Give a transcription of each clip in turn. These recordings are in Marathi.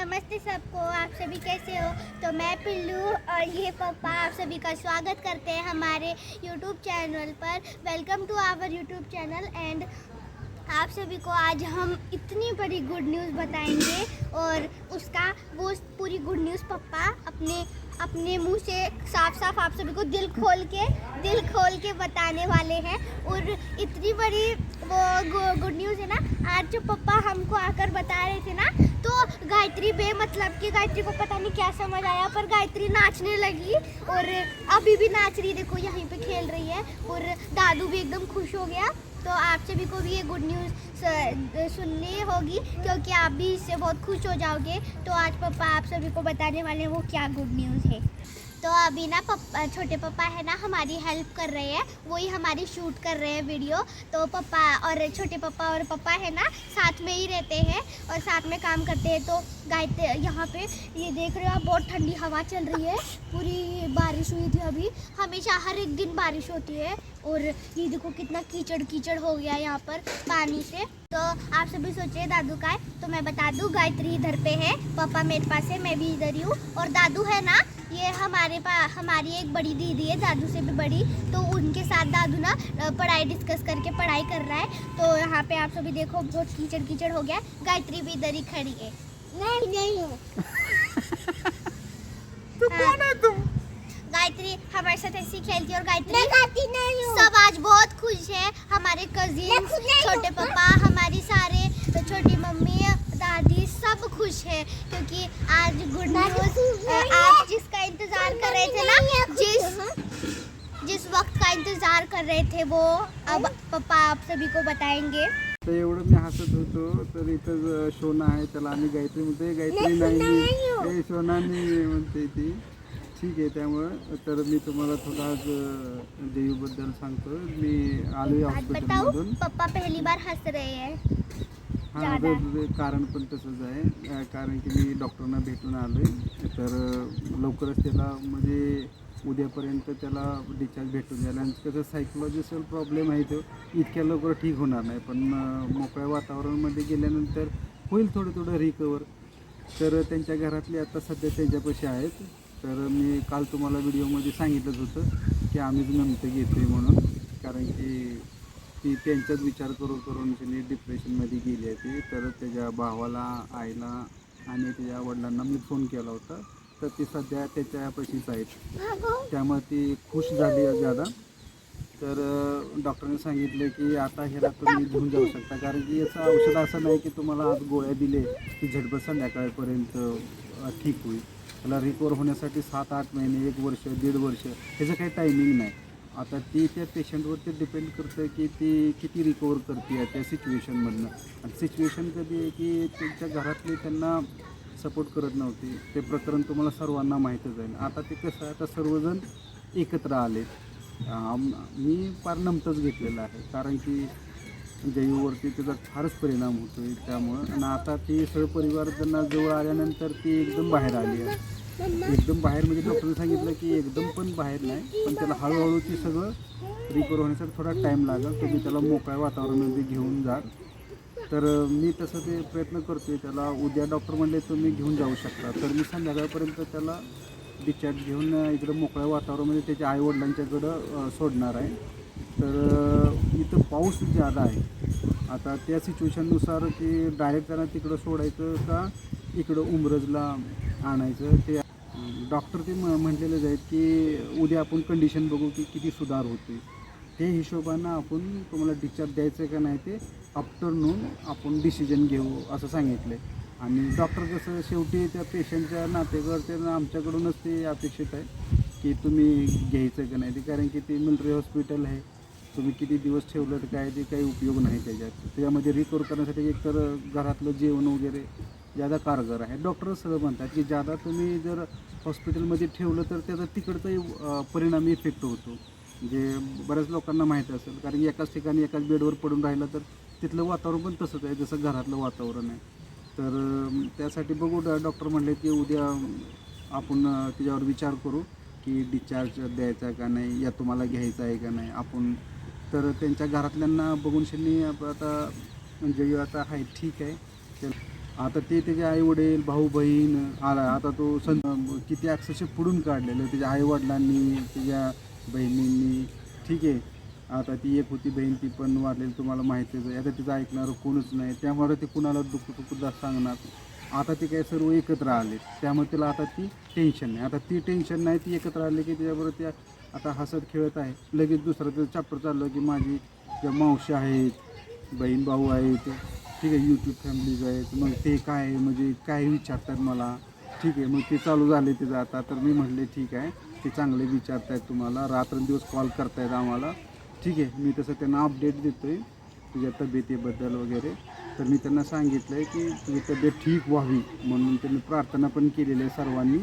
नमस्ते सबको, आप सभी कैसे हो? तो मैं पिल्लू और ये पापा आप सभी का स्वागत करते हैं हमारे YouTube channel per. Welcome to our YouTube channel and आप सभी को आज हम इतनी बड़ी गुड न्यूज़ बताएँगे और उसका वो पूरी गुड न्यूज़ पापा अपने अपने मुँह से साफ़ साफ़ आप सभी को दिल खोल के, दिल खोल के बताने वाले हैं। और इतनी बड़ी वो गुड न्यूज़ है ना, आज जो पापा हमको आकर बता रहे थे ना तो गायत्री बे मतलब कि गायत्री को पता नहीं क्या समझ आया, पर गायत्री नाचने लगी और अभी भी नाच रही, देखो यहीं पे खेल रही है और दादू भी एकदम खुश हो गया। तो आप सभी को भी ये गुड न्यूज़ सुननी होगी, क्योंकि आप भी इससे बहुत खुश हो जाओगे। तो आज पापा आप सभी को बताने वाले हैं वो क्या गुड न्यूज़ है। तो अभी ना पप्पा, छोटे पापा है ना हमारी हेल्प कर रहे हैं, वही हमारी शूट कर रहे हैं वीडियो तो पापा और छोटे पापा और पापा है ना, साथ में ही रहते हैं और साथ में काम करते हैं। तो गायते यहाँ पे ये देख रहे हो आप, बहुत ठंडी हवा चल रही है, पूरी बारिश हुई थी अभी। हमेशा हर एक दिन बारिश होती है और ये देखो कितना कीचड़ कीचड़ हो गया यहाँ पर पानी से। तो आप सभी सोचे दादू का है तो मैं बता दूँ, गायत्री इधर पे है, पापा मेरे पास है, मैं भी इधर ही हूँ। और दादू है ना ये हमारे पास हमारी एक बड़ी दीदी है दादू से भी बड़ी। तो उनके साथ दादू ना पढ़ाई डिस्कस करके पढ़ाई कर रहा है। तो यहाँ पे आप सभी देखो बहुत कीचड़ कीचड़ हो गया है। गायत्री भी इधर ही खड़ी है। नहीं नहीं हूँ। तू कौन है तुम? गायत्री हमारे साथ ऐसी खेलती है और गायत्री नहीं सब आज बहुत खुश है। हमारे कजिन छोटे पापा हमारी सारे छोटी मम्मी दादी सब खुश है क्योंकि आज गुड न्यूज़ आप जिसका इंतज़ार कर रहे थे ना जिस जिस वक्त का इंतज़ार कर रहे थे वो अब पापा आप सभी को बताएँगे। तर एवढं मी हसत होतो तर इथं शोना आहे त्याला आम्ही गायत्री म्हणते गायत्री नाही। ए शोना नाही म्हणते ती ठीक आहे त्यामुळं तर मी तुम्हाला थोडं आज देवीबद्दल सांगतो मी आलोय आज बताओ हॉस्पिटलमधून पापा पहली बार हंस रहे हैं। हा ज्यादा. कारण पण तसंच आहे. अ, कारण की मी डॉक्टरना भेटून आलोय. तर अ, लवकरच त्याला म्हणजे उद्यापर्यंत त्याला डिस्चार्ज भेटून जाईल. आणि कसं सायकोलॉजिकल प्रॉब्लेम आहे तो. इतक्या लवकर ठीक होणार नाही. पण अ, मोकळ्या वातावरणामध्ये गेल्यानंतर होईल थोडं थोडं रिकवर तर त्यांच्या घरातले आता सध्या त्यांच्यापाशी आहेत. तर मी काल तुम्हाला व्हिडिओमध्ये सांगितलंच होतं की आम्हीच नमतं घेतोय म्हणून. कारण की ती त्यांच्याच विचार करून करून तिने डिप्रेशनमध्ये गेली आहे ती. तर त्याच्या भावाला आईला आणि त्याच्या वडिलांना मी फोन केला होता. तर ती सध्या त्याच्यापाशीच आहेत त्यामुळे ती खुश झाली आहे ज्यादा तर डॉक्टरने सांगितले की आता ह्याला तुम्ही घेऊन जाऊ शकता. कारण की याचं औषध असं नाही की तुम्हाला आज गोळ्या दिले की झटपट संध्याकाळपर्यंत ठीक होईल. त्याला रिकवर होण्यासाठी सात आठ महिने एक वर्ष दीड वर्ष ह्याचं काही टायमिंग नाही. आता ती त्या पेशंटवरती डिपेंड करतं की ती किती रिकवर करते आहे त्या सिच्युएशनमधनं आणि सिच्युएशन कधी आहे की त्यांच्या घरातले त्यांना सपोर्ट करत नव्हते. ते प्रकरण तुम्हाला सर्वांना माहीतच आहे. आता ते कसं आहे आता सर्वजण एकत्र आले मी फार नमतच घेतलेलं आहे. कारण की जयूवरती त्याचा फारच परिणाम होतो आहे त्यामुळं. आणि आता ती सहपरिवार त्यांना जवळ आल्यानंतर ती एकदम बाहेर आली आहे. एकदम बाहेर म्हणजे डॉक्टरने सांगितलं की एकदम पण बाहेर नाही पण त्याला हळूहळू ती सगळं रिकवर होण्यासाठी थोडा टाईम लागेल. तुम्ही त्याला मोकळ्या वातावरणामध्ये घेऊन जा तर मी तसं ते प्रयत्न करतोय. त्याला उद्या डॉक्टर म्हणले तुम्ही घेऊन जाऊ शकता. तर मी संध्याकाळपर्यंत त्याला डिस्चार्ज घेऊन इकडं मोकळ्या वातावरणामध्ये त्याच्या आईवडिलांच्याकडं सोडणार आहे. तर इथं पाऊस ज्यादा आहे आता त्या सिच्युएशननुसार की डायरेक्ट त्यांना तिकडं सोडायचं का इकडं उमरजला आणायचं ते डॉक्टर ते म म्हटलेलेच आहेत की उद्या आपण कंडिशन बघू की किती सुधार होते ते हिशोबानं आपण तुम्हाला डिस्चार्ज द्यायचं का नाही ते आफ्टरनून आपण डिसिजन घेऊ असं सांगितलं आहे आणि डॉक्टर कसं शेवटी त्या पेशंटच्या नातेकर ते आमच्याकडूनच ते अपेक्षित आहे की तुम्ही घ्यायचं का नाही ते. कारण की ते मिलिटरी हॉस्पिटल आहे. तुम्ही किती दिवस ठेवलं तर काय ते काही उपयोग नाही त्याच्यात. त्याच्यामध्ये रिकवर करण्यासाठी एकतर घरातलं जेवण वगैरे ज्यादा कारगर आहे. डॉक्टर सगळं म्हणतात की ज्यादा तुम्ही जर हॉस्पिटलमध्ये ठेवलं तर त्याचा तिकडचाही परिणामी इफेक्ट होतो. म्हणजे बऱ्याच लोकांना माहीत असेल कारण की एकाच ठिकाणी एकाच बेडवर पडून राहिलं तर तिथलं वातावरण पण तसंच आहे जसं घरातलं वातावरण आहे. तर त्यासाठी बघू डॉक्टर म्हणले की उद्या आपण त्याच्यावर विचार करू की डिस्चार्ज द्यायचा का नाही या तुम्हाला घ्यायचा आहे का नाही. आपण तर त्यांच्या घरातल्यांना बघून शनी आता म्हणजे आता आहे ठीक आहे. आता ते त्याचे आई वडील भाऊ बहीण आला. आता तो सं किती अक्षरशः पुढून काढलेलं त्याच्या आई वडिलांनी त्याच्या बहिणींनी. ठीक आहे. आता ती एक होती बहीण ती पण वाढलेली तुम्हाला माहितीच आहे. आता तिचं ऐकणारं कोणच नाही. त्यामुळे ते कुणाला दुःख दुःखदा सांगणार आता ते काय सर्व एकत्र आले. त्यामुळे तिला आता ती टेन्शन नाही. आता ती टेन्शन नाही ती एकत्र आले की त्याच्याबरोबर त्या आता हसत खेळत आहे. लगेच दुसरं त्याचं चॅप्टर चाललं की माझी ज्या मावशी आहेत बहीण भाऊ आहेत ठीक आहे यूट्यूब फॅमिलीज आहेत. मग ते काय आहे, म्हणजे काय विचारतात मला? ठीक आहे मग ते चालू झाले ते आता. तर मी म्हटले ठीक आहे ते चांगले विचारतायत तुम्हाला. रात्रंदिवस कॉल करतायत आम्हाला. ठीक आहे मी तसं त्यांना अपडेट देतो आहे तुझ्या तब्येतीबद्दल वगैरे. तर मी त्यांना सांगितलं आहे की तुझी तब्येत ठीक व्हावी म्हणून त्यांनी प्रार्थना पण केलेली आहे सर्वांनी.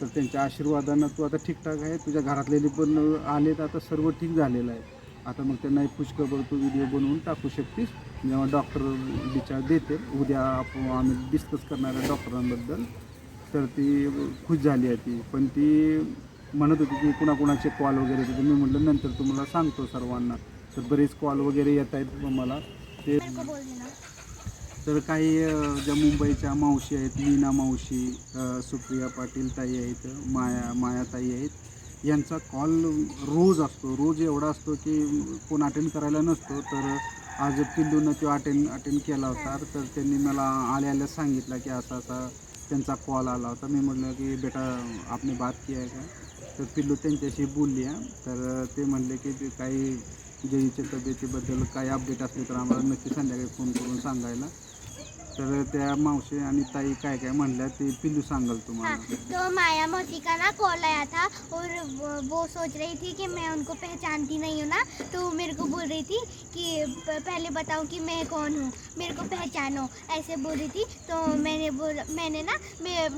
तर त्यांच्या आशीर्वादानं तू आता ठीकठाक आहे. तुझ्या घरातलेले पण आलेत. आता सर्व ठीक झालेलं आहे. आता मग त्यांना एक पुष्कळ तू व्हिडिओ बनवून टाकू शकतेस. जेव्हा डॉक्टर विचार देते उद्या आपण आम्ही डिस्कस करणार आहे डॉक्टरांबद्दल. तर ती खुश झाली आहे ती. पण ती म्हणत होती की कुणाकुणाचे कॉल वगैरे तिथे मी म्हटलं नंतर तुम्हाला सांगतो सर्वांना. तर बरेच कॉल वगैरे येत आहेत मला ते तर काही ज्या मुंबईच्या मावशी आहेत मीना मावशी सुप्रिया पाटील ताई आहेत माया माया ताई आहेत यांचा कॉल रोज असतो. रोज एवढा असतो की कोण अटेंड करायला नसतो. तर आज पिल्लूनं तो अटेंड अटेंड केला होता. तर त्यांनी मला आल्या आल्या सांगितलं की असा असा त्यांचा कॉल आला होता. मी म्हटलं की बेटा आपने बात किया आहे का तर पिल्लू त्यांच्याशी बोलली आहे तर ते म्हणले की ते काही जयीच्या तब्येतीबद्दल काही अपडेट असले तर आम्हाला नक्की संध्याकाळी फोन करून सांगायला. तर त्या मावशी आणि ताई काय काय म्हणल्या ते पिल्लू सांगाल हाँ तुम्हाला. तो माया मौसी का ना कॉल आया था और वो, वो सोच रही थी कि मैं उनको पहचानती नहीं हूँ ना तो मेरे को बोल रही थी कि प- पहले बताओ कि मैं कौन हूँ मेरे को पहचानो ऐसे बोल रही थी तो मैंने बोल मैंने ना मैं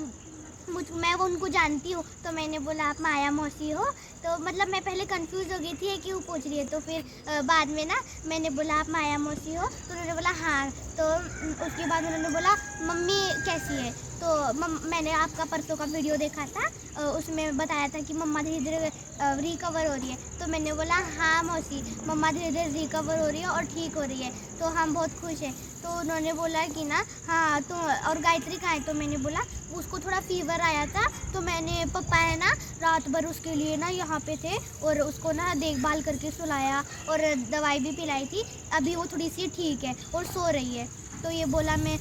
मुझ मैं वो उनको जानती हूँ तो मैंने बोला आप माया मौसी हो। तो मतलब मैं पहले कंफ्यूज हो गई थी कि वो पूछ रही है? तो फिर बाद में ना मैंने बोला आप माया मौसी हो? तो उन्होंने बोला हाँ। तो उसके बाद उन्होंने बोला मम्मी कैसी है? तो मम, मैंने आपका परसों का वीडियो देखा था उसमें बताया था कि मम्मा धीरे धीरे रिकवर हो रही है। तो मैंने बोला हाँ मौसी मम्मा धीरे धीरे रिकवर हो रही है और ठीक हो रही है। तो हम बहुत खुश हैं। तो उन्होंने बोला कि ना हाँ तो और गायत्री कहाँ है? तो मैंने बोला उसको थोड़ा फीवर आया था तो मैंने पप्पा है ना रात भर उसके लिए ना यहाँ पे थे और उसको ना देखभाल करके सुलाया और दवाई भी पिलाई थी। अभी वो थोड़ी सी ठीक है और सो रही है। तो ये बोला मैं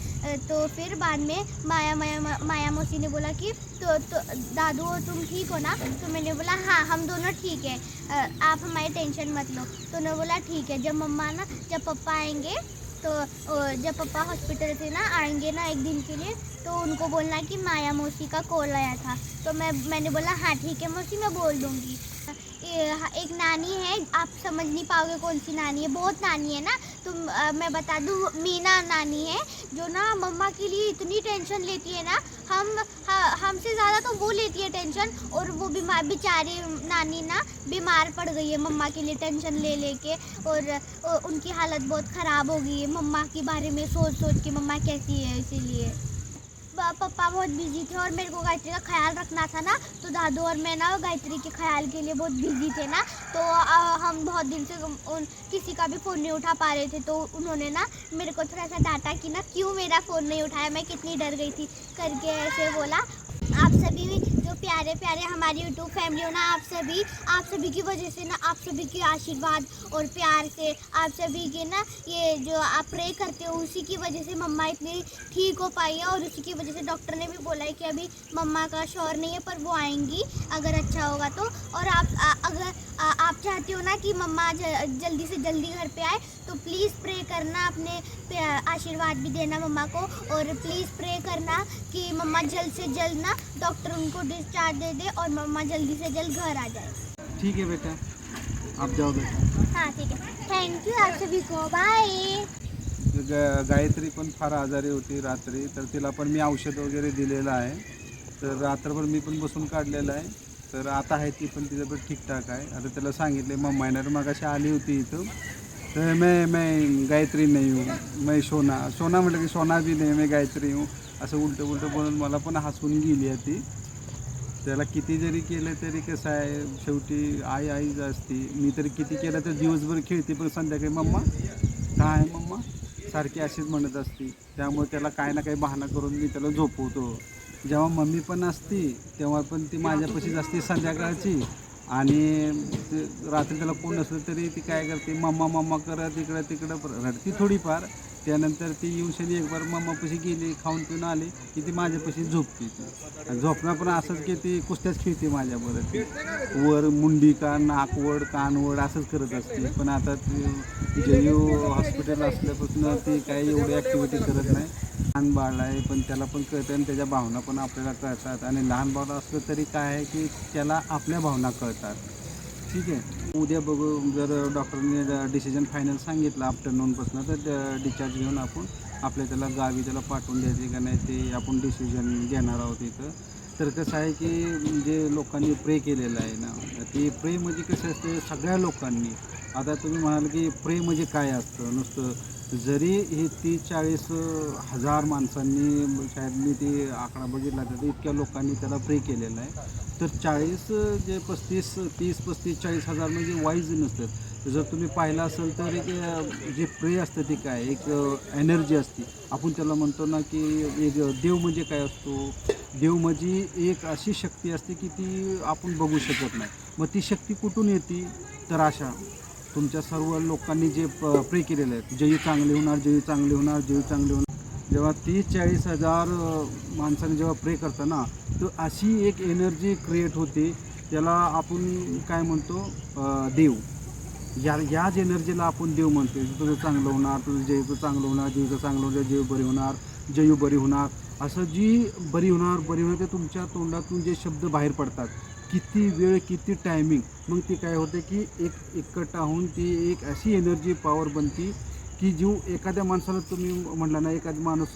तो फिर बाद में माया माया माया मौसी ने बोला कि तो, तो दादू तुम ठीक हो ना? तो मैंने बोला हाँ हम दोनों ठीक है। आप हमारी टेंशन मत लो। तो उन्होंने बोला ठीक है जब मम्मा ना जब पप्पा आएँगे तो जब पापा हॉस्पिटल से ना आएँगे ना एक दिन के लिए तो उनको बोलना कि माया मौसी का कॉल आया था। तो मैं मैंने बोला हाँ ठीक है मौसी मैं बोल दूँगी। एक नानी है आप समझ नहीं पाओगे कौन सी नानी है। बहुत नानी है ना तुम आ, मैं बता दूँ मीना नानी है जो ना मम्मा के लिए इतनी टेंशन लेती है ना हम हमसे ज़्यादा तो वो लेती है टेंशन और वो बीमार बेचारी नानी ना बीमार पड़ गई है मम्मा के लिए टेंशन ले लेके और और उनकी हालत बहुत ख़राब हो गई है मम्मा के बारे में सोच सोच के मम्मा कैसी है इसीलिए। प- पप्पा बहुत बिज़ी थे और मेरे को गायत्री का ख्याल रखना था ना तो दादू और मैं ना गायत्री के ख्याल के लिए बहुत बिज़ी थे ना तो आ, हम बहुत दिन से उन, किसी का भी फ़ोन नहीं उठा पा रहे थे तो उन्होंने ना मेरे को थोड़ा सा डांटा कि ना क्यों मेरा फ़ोन नहीं उठाया? मैं कितनी डर गई थी करके ऐसे बोला। आप सभी प्यारे प्यारे हमारी यूट्यूब फैमिली हो ना आप सभी आप सभी की वजह से ना आप सभी के आशीर्वाद और प्यार से आप सभी के ना ये जो आप प्रे करते हो उसी की वजह से मम्मा इतनी ठीक हो पाई है और उसी की वजह से डॉक्टर ने भी बोला है कि अभी मम्मा का शोर नहीं है पर वो आएँगी अगर अच्छा होगा तो। और आप आ, अगर आ, आप चाहते हो ना कि मम्मा जल्दी से जल्दी घर पे आए तो प्लीज़ प्रे करना अपने आशीर्वाद भी देना मम्मा को और प्लीज़ प्रे करना कि मम्मा जल्द से जल्द ना डॉक्टर उनको डिस्चार्ज दे दे और मम्मा जल्दी से जल्द घर आ जाए। ठीक है बेटा। आप जाओ बेटा। हाँ ठीक है। थैंक यू आप सभी को। बाय गायत्री पण फार आजारी होती रात्री तर तिला पण मी औषध वगैरे दिलेलं आहे. तर रात्रभर मी पण बसून काढलेलं आहे. तर आता आहे ती पण तिचं पण ठीकठाक आहे. आता त्याला सांगितले मग येणार मग अशी आली होती इथं. तर मैं मैं गायत्री नाही हूँ. मैं सोना. सोना म्हटलं की सोना बी नाही मी गायत्री हूँ. असं उलटं उलटं बोलून मला पण हसून गेली आहे ती. त्याला किती जरी केलं तरी कसं आहे शेवटी आई आईच असती. मी तरी किती केलं तर दिवसभर खेळते पण संध्याकाळी मम्मा काय मम्मा? सारखी अशीच म्हणत असती. त्यामुळे त्याला काय ना काही बहाणा करून मी त्याला झोपवतो. जेव्हा मम्मी पण असती तेव्हा पण ती माझ्यापाशीच असते संध्याकाळची. आणि ते रात्री त्याला कोण नसलं तरी ती काय करते मम्मा मम्मा करत इकडं तिकडं रडती थोडीफार. त्यानंतर ती येऊन शनी एक बार मम्मापाशी गेली खाऊन पिऊन आली की ती माझ्यापाशी झोपते ती. झोपणं पण असंच की ती कुस्त्याच खेळते माझ्याबरोबर ती वर मुंडी का नाकवड कानवड असंच करत असते. पण आता ती जयू हॉस्पिटल असल्यापासून ती काही एवढी ॲक्टिव्हिटी करत नाही. लहान बाळ आहे पण त्याला पण कळतं आणि त्याच्या भावना पण आपल्याला कळतात. आणि लहान बाळ असलं तरी काय आहे की त्याला आपल्या भावना कळतात. ठीक आहे? उद्या बघू जर डॉक्टरने डिसिजन फायनल सांगितलं आफ्टरनूनपासून तर डिस्चार्ज घेऊन आपण आपल्या त्याला गावी त्याला पाठवून द्यायचे का नाही ते आपण डिसिजन घेणार आहोत इथं. तर कसं आहे की जे लोकांनी प्रे केलेलं आहे ना ते प्रे म्हणजे कसं असतं सगळ्या लोकांनी. आता तुम्ही म्हणाल की प्रे म्हणजे काय असतं? नुसतं जरी हे तीस चाळीस हजार माणसांनी शायद मी ते आकडा बघितला तर इतक्या लोकांनी त्याला प्रे केलेलं आहे. तर चाळीस जे पस्तीस तीस पस्तीस चाळीस हजार म्हणजे वाईज नसतात. जर तुम्ही पाहिलं असेल तर एक जे प्रे असतं ते काय? एक एनर्जी असते. आपण त्याला म्हणतो ना की एक देव म्हणजे काय असतो? देव म्हणजे एक अशी शक्ती असते की ती आपण बघू शकत नाही. मग ती शक्ती कुठून येते? तर अशा. तुमच्या सर्व लोकांनी जे प प्रे केलेले आहेत. जयी चांगले होणार जयी चांगले होणार जयू चांगले होणार. जेव्हा तीस चाळीस हजार माणसाने जेव्हा प्रे करतं ना तर अशी एक एनर्जी क्रिएट होते. त्याला आपण काय म्हणतो? देव. या याच एनर्जीला आपण देव म्हणतो तुझं चांगलं होणार तुझं जयचं चांगलं होणार जयचं चांगलं होणार जयू बरी होणार जयू बरी होणार. असं जी बरी होणार बरी होणार ते तुमच्या तोंडातून जे शब्द बाहेर पडतात. किती वेळ किती टायमिंग मग ती काय होते की एक एकट्ठा होऊन ती एक अशी एनर्जी पॉवर बनती की जीव एखाद्या माणसाला तुम्ही म्हटला ना एखादा माणूस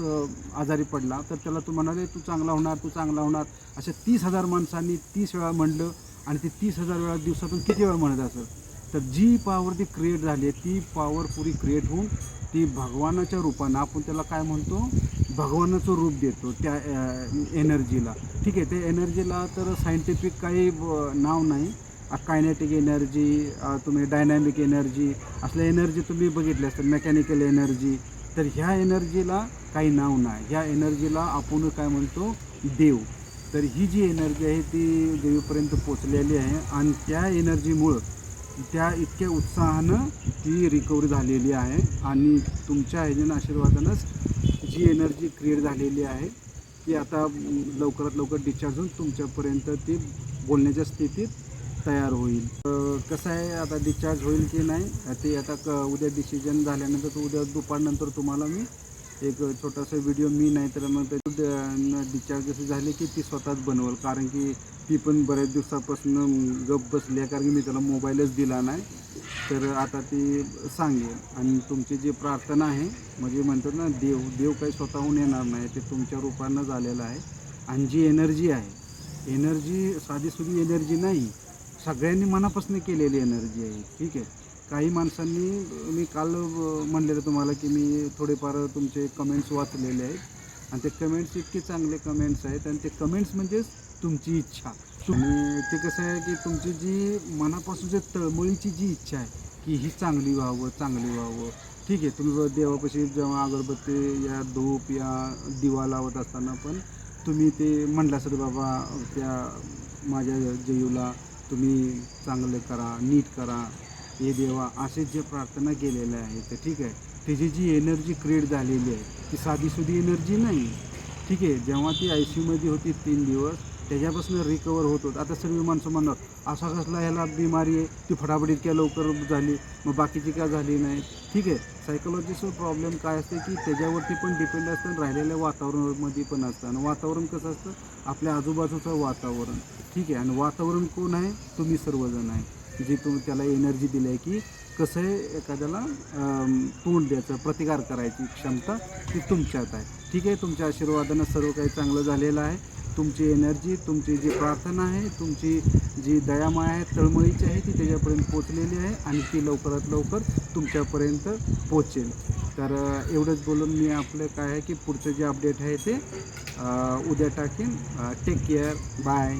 आजारी पडला तर त्याला तू म्हणाले तू चांगला होणार तू चांगला होणार. अशा तीस हजार माणसांनी तीस वेळा म्हणलं आणि ते तीस हजार वेळा दिवसातून किती वेळा म्हणत असेल? तर जी पॉवर ती क्रिएट झाली आहे ती पॉवर पुरी क्रिएट होऊन ती भगवानाच्या रूपानं आपण त्याला काय म्हणतो? भगवानाचं रूप देतो त्या एनर्जीला ठीक आहे त्या एनर्जीला तर सायंटिफिक काही ब- नाव नाही. कायनेटिक एनर्जी तुम्ही डायनॅमिक एनर्जी असल्या एनर्जी तुम्ही बघितल्या असतात मेकॅनिकल एनर्जी तर ह्या एनर्जीला काही नाव नाही. ह्या एनर्जीला आपण काय म्हणतो? देव. तर ही जी एनर्जी आहे ती देवीपर्यंत पोचलेली आहे आणि त्या एनर्जीमुळं त्या इतक्या उत्साहानं ती रिकव्हरी झालेली आहे. आणि तुमच्या ह्याच्यानं आशीर्वादानंच जी एनर्जी क्रिएट झालेली आहे ती आता लवकरात लवकर डिस्चार्ज होऊन तुमच्यापर्यंत ती बोलण्याच्या स्थितीत तयार होईल. कसं आहे आता डिस्चार्ज होईल की नाही ते आता क उद्या डिसिजन झाल्यानंतर उद्या दुपारनंतर तुम्हाला मी एक छोटासा व्हिडिओ मी नाही तर मग ते डिस्चार्ज जसं झाले की ती स्वतःच बनवल. कारण की ती पण बऱ्याच दिवसापासून गप बसली आहे कारण की मी त्याला मोबाईलच दिला नाही. तर आता ती सांगेल. आणि तुमची जी प्रार्थना आहे म्हणजे म्हणतात ना देव देव काही स्वतःहून येणार नाही ते तुमच्या रूपानं झालेलं आहे. आणि जी एनर्जी आहे एनर्जी साधीसुधी एनर्जी नाही. सगळ्यांनी मनापासून केलेली एनर्जी आहे. ठीक आहे? काही माणसांनी मी काल म्हणलेलं तुम्हाला की मी थोडेफार तुमचे कमेंट्स वाचलेले आहेत. आणि ते कमेंट्स इतके चांगले कमेंट्स आहेत आणि ते कमेंट्स म्हणजेच तुमची इच्छा. तुम्ही ते कसं आहे की तुमची जी मनापासून जे तळमळीची जी इच्छा आहे की ही चांगली व्हावं चांगली व्हावं. ठीक आहे तुम्ही देवापाशी जेव्हा अगरबत्ती या धूप या दिवा लावत असताना पण तुम्ही ते म्हणलं बाबा त्या माझ्या जयूला तुम्ही चांगलं करा नीट करा. हे देवा असे जे प्रार्थना केलेल्या आहेत तर ठीक आहे. त्याची जी एनर्जी क्रिएट झालेली आहे ती साधीसुधी एनर्जी नाही. ठीक आहे जेव्हा ती आय सी यूमध्ये होती तीन दिवस त्याच्यापासून रिकवर होत होत. आता सर्व माणसं म्हणणार असा कसला ह्याला बिमारी आहे? ती फटाफटीत काय लवकर झाली? मग बाकीची काय झाली नाही? ठीक आहे सायकोलॉजीचं प्रॉब्लेम काय असते की त्याच्यावरती पण डिपेंड असतं राहिलेल्या वातावरणामध्ये पण असतं. आणि वातावरण कसं असतं? आपल्या आजूबाजूचं वातावरण. ठीक आहे आणि वातावरण कोण आहे? तुम्ही सर्वजण आहे. जे तुम्ही त्याला एनर्जी दिली आहे की कसं आहे एखाद्याला तोंड द्यायचं प्रतिकार करायची क्षमता ती तुमच्यात आहे. ठीक आहे तुमच्या आशीर्वादानं सर्व काही चांगलं झालेलं आहे. तुमची एनर्जी तुमची जी प्रार्थना आहे तुमची जी दयामाया आहे तळमळीची आहे ती त्याच्यापर्यंत पोचलेली आहे आणि ती लवकरात लवकर तुमच्यापर्यंत पोचेल तर एवढंच बोलून मी आपलं काय आहे की पुढचं जे अपडेट आहे ते उद्या टाकेन. Take care bye